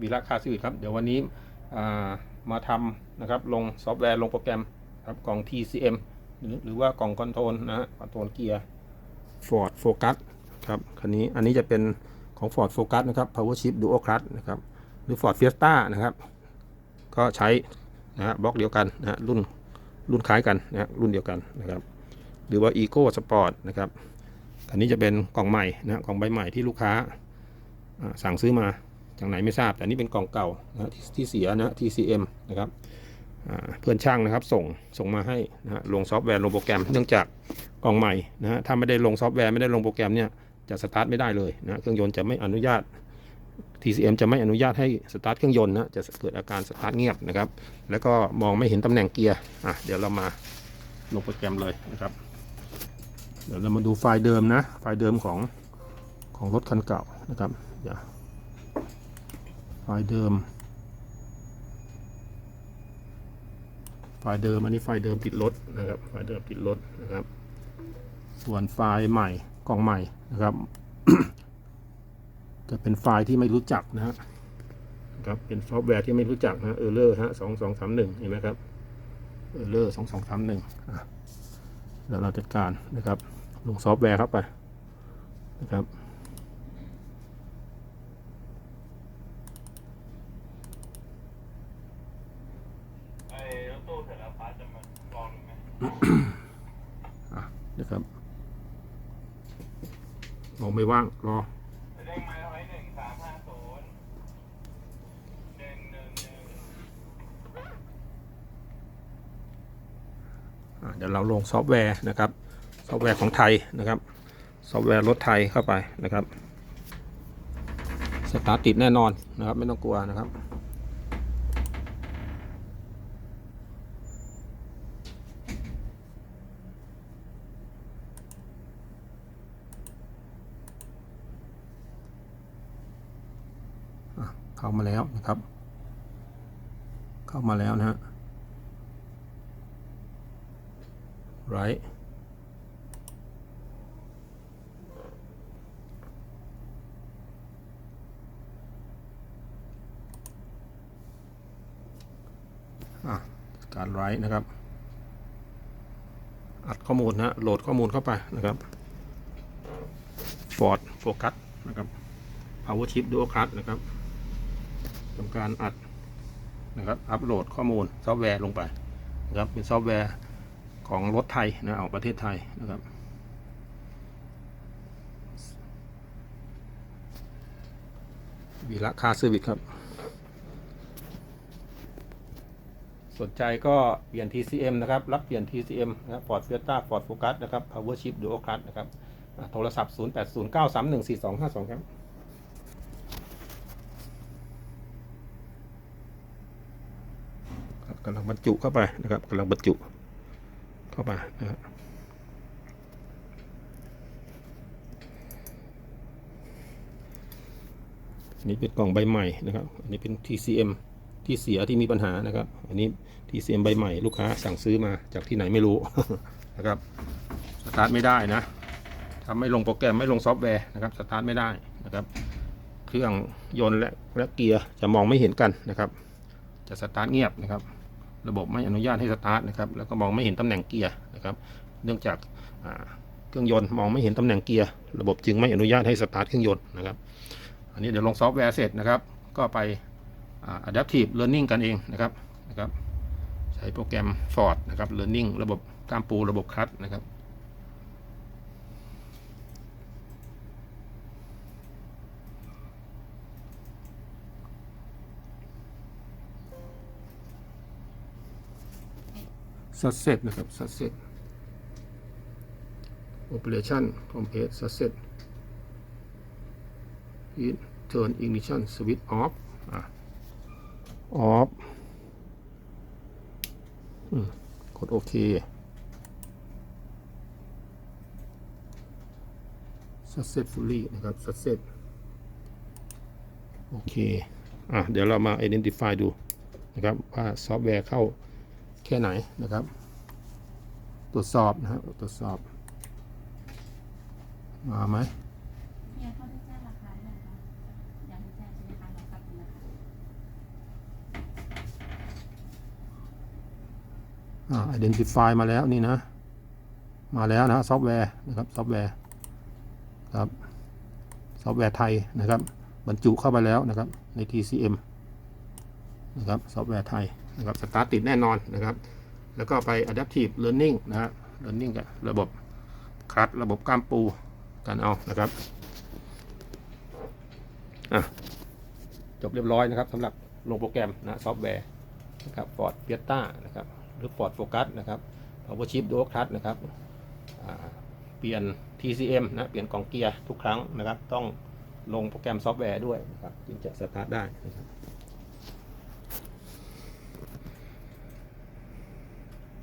วีระคาสวิตครับ เดี๋ยววันนี้มาทำนะครับ ลงซอฟต์แวร์ลงโปรแกรมครับกล่อง TCM หรือหรือว่ากล่องคอนโทรลนะฮะคอนโทรลเกียร์ Ford Focus ครับคันนี้อันนี้จะเป็นของ Ford Focus นะครับ Power Shift Dual Clutch นะครับ หรือ Ford Fiesta นะครับ ก็ใช้นะฮะบล็อกเดียวกันนะฮะรุ่นรุ่นคล้ายกันนะฮะรุ่นเดียวกันนะครับ หรือว่า Eco Sport นะครับอันนี้จะเป็นกล่องใหม่นะฮะกล่องใบใหม่ที่ลูกค้าสั่งซื้อมา จากไหนไม่ทราบ แต่นี่เป็นกล่องเก่านะที่ที่เสียนะ TCM นะครับเพื่อนช่างนะครับส่งส่งมาให้นะลงซอฟต์แวร์ลงโปรแกรม เนื่องจากกล่องใหม่นะฮะถ้าไม่ได้ลงซอฟต์แวร์ไม่ได้ลงโปรแกรมเนี่ยจะสตาร์ทไม่ได้เลยนะเครื่องยนต์จะไม่อนุญาต TCM จะไม่อนุญาตให้สตาร์ทเครื่องยนต์นะจะเกิดอาการสตาร์ทเงียบนะครับ แล้วก็มองไม่เห็นตำแหน่งเกียร์อะเดี๋ยวเรามาลงโปรแกรมเลยนะครับ เดี๋ยวเรามาดูไฟล์เดิมนะ ไฟล์เดิมของของรถคันเก่านะครับเดี๋ยว ไฟล์เดิม ไฟล์เดิมอันนี้ไฟล์เดิมติดรถนะครับ ไฟล์เดิมติดรถนะครับ ส่วนไฟล์ใหม่กล่องใหม่นะครับ จะเป็นไฟล์ที่ไม่รู้จักนะฮะครับเป็นซอฟต์แวร์ที่ไม่รู้จักนะเออร์เลอร์ฮะสองสองสามหนึ่งเห็นไหมครับเออร์เลอร์สองสองสามหนึ่งเดี๋ยวเราจัดการนะครับ ลงซอฟต์แวร์เข้าไปนะครับ ไอ้รถ ตู้เสร็จแล้วป้าจะมาลองดูไหมนะครับมองไม่ว่างรอเลขไม้เอาไว้หนึ่งสามห้าศูนย์หนึ่งหนึ่งหนึ่งอะเดี๋ยวเราลงซอฟต์แวร์นะครับ ซอฟต์แวร์ของไทยนะครับ ซอฟต์แวร์รถไทยเข้าไปนะครับ สตาร์ทติดแน่นอนนะครับ ไม่ต้องกลัวนะครับ อะ เข้ามาแล้วนะครับ เข้ามาแล้วนะฮะ right อะการไรนะครับ อัดข้อมูลนะโหลดข้อมูลเข้าไปนะครับ Ford Focus นะครับ Power Chip Dual cut นะครับ ทำการอัดนะครับอัปโหลดข้อมูลซอฟต์แวร์ลงไปนะครับเป็นซอฟต์แวร์ของรถไทยนะออกประเทศไทยนะครับวีระคาเซอร์วิสครับ สนใจก็เปลี่ยน TCM นะครับ รับเปลี่ยน TCM นะครับ Ford Fiesta Ford Focus นะครับ Power Shift Dual Clutch นะครับ โทรศัพท์ 0809314252 ครับ ครับ กำลังบรรจุเข้าไปนะครับกำลังบรรจุเข้าไปนะครับอันนี้เป็นกล่องใบใหม่นะครับ อันนี้เป็น TCM ที่เสียที่มีปัญหานะครับ อันนี้ TCM ใบใหม่ลูกค้าสั่งซื้อมาจากที่ไหนไม่รู้นะครับ สตาร์ทไม่ได้นะทำไม่ลงโปรแกรมไม่ลงซอฟต์แวร์นะครับ สตาร์ทไม่ได้นะครับ เครื่องยนต์และและเกียร์จะมองไม่เห็นกันนะครับ จะสตาร์ทเงียบนะครับ ระบบไม่อนุญาตให้สตาร์ทนะครับ แล้วก็มองไม่เห็นตำแหน่งเกียร์นะครับ เนื่องจากเครื่องยนต์มองไม่เห็นตำแหน่งเกียร์ ระบบจึงไม่อนุญาตให้สตาร์ทเครื่องยนต์นะครับ อันนี้เดี๋ยวลงซอฟต์แวร์เสร็จนะครับ ก็ไปอ่า adaptive learning กันเองนะครับ นะครับ ใช้โปรแกรม Ford นะครับ learning ระบบต้ามปูระบบคัดนะครับ success นะครับ success operation complete success in turn ignition switch off อะ off อืมกดโอเค successfully นะครับ success โอเค อะ เดี๋ยวเรามา identify ดูนะครับ ว่าซอฟต์แวร์เข้า แค่ไหนนะครับ ตรวจสอบนะครับตรวจสอบ มาไหมอ่า identify มาแล้วนี่นะ มาแล้วนะซอฟต์แวร์นะครับซอฟต์แวร์ครับซอฟต์แวร์ไทยนะครับ บรรจุเข้าไปแล้วนะครับใน TCM นะครับซอฟต์แวร์ไทยนะครับสตาร์ทติดแน่นอนนะครับ แล้วก็ไป adaptive learning นะฮะ learning กับระบบคัดระบบกล้ามปูกันเอานะครับจบเรียบร้อยนะครับสำหรับลงโปรแกรมนะซอฟต์แวร์นะครับ Ford Fiesta นะครับ หรือ Ford Focus นะครับ Power Shift Dual Clutch นะครับเปลี่ยน TCM นะ เปลี่ยนกล่องเกียร์ทุกครั้งนะครับ ต้องลงโปรแกรมซอฟต์แวร์ด้วยนะครับ จึงจะสตาร์ทได้นะครับ